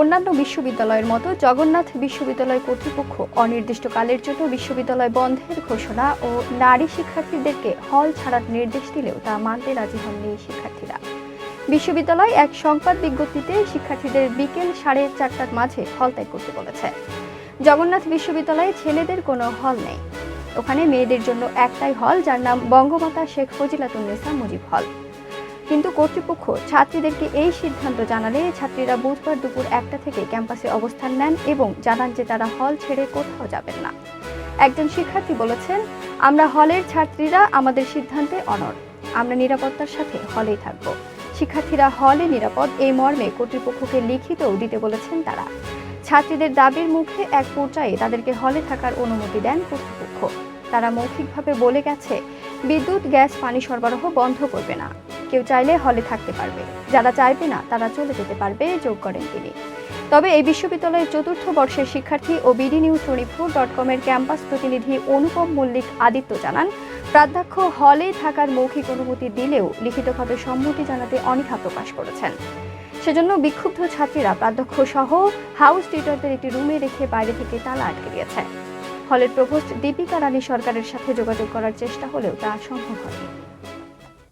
অন্যান্য বিশ্ববিদ্যালয়ের মতো জগন্নাথ বিশ্ববিদ্যালয় কর্তৃপক্ষ অনির্দিষ্টকালের জন্য বিশ্ববিদ্যালয় বন্ধের ঘোষণা ও নারী শিক্ষার্থীদেরকে হল ছাড়ার নির্দেশ দিলেও তা মানতে রাজি হননি শিক্ষার্থীরা। বিশ্ববিদ্যালয় এক সংবাদ বিজ্ঞপ্তিতে শিক্ষার্থীদের বিকেল সাড়ে চারটার মাঝে হল ত্যাগ করতে বলেছে। জগন্নাথ বিশ্ববিদ্যালয়ে ছেলেদের কোনো হল নেই। ওখানে মেয়েদের জন্য একটাই হল, যার নাম বঙ্গমাতা শেখ ফজিলাতুন্নেসা মুজিব হল। কিন্তু কর্তৃপক্ষ, ছাত্রীদেরকে এই সিদ্ধান্ত জানালে ছাত্রীরা বুধবার দুপুর একটা থেকে ক্যাম্পাসে অবস্থান নেন এবং জানান যে তারা হল ছেড়ে কোথাও যাবেন না। একজন শিক্ষার্থী বলেছেন, আমরা হলের ছাত্রীরা আমাদের সিদ্ধান্তে অনড়। আমরা নিরাপত্তার সাথে হলেই থাকব। শিক্ষার্থীরা হলে নিরাপদ এই মর্মে কর্তৃপক্ষকে লিখিতও দিতে বলেছেন তারা। ছাত্রীদের দাবির মুখে এক পর্যায়ে তাদেরকে হলে থাকার অনুমতি দেন কর্তৃপক্ষ। তারা মৌখিকভাবে বলে গেছে, বিদ্যুৎ, গ্যাস, পানি সরবরাহ বন্ধ করবে না। কেউ চাইলে হলে থাকতে পারবে। যারা চাইবে না, তারা চলে যেতে পারবে, যোগ করেন তিনি। তবে এই বিশ্ববিদ্যালয়ের চতুর্থ বর্ষের শিক্ষার্থী ও BD news twenty four dot কমের ক্যাম্পাস প্রতিনিধি অনুপম মল্লিক আদিত্য জানান, প্রাধ্যক্ষ হলে থাকার মৌখিক অনুমতি দিলেও লিখিতভাবে সম্মতি জানাতে অনীহা প্রকাশ করেছেন। সেজন্য বিক্ষুব্ধ ছাত্রীরা প্রাধ্যক্ষ সহ হাউস টিউটরদের একটি রুমে রেখে বাইরে থেকে তালা আটকে দিয়েছে। হলের প্রভোস্ট দীপিকা রানী সরকারের সাথে যোগাযোগ করার চেষ্টা হলেও তা সম্ভব হয়নি।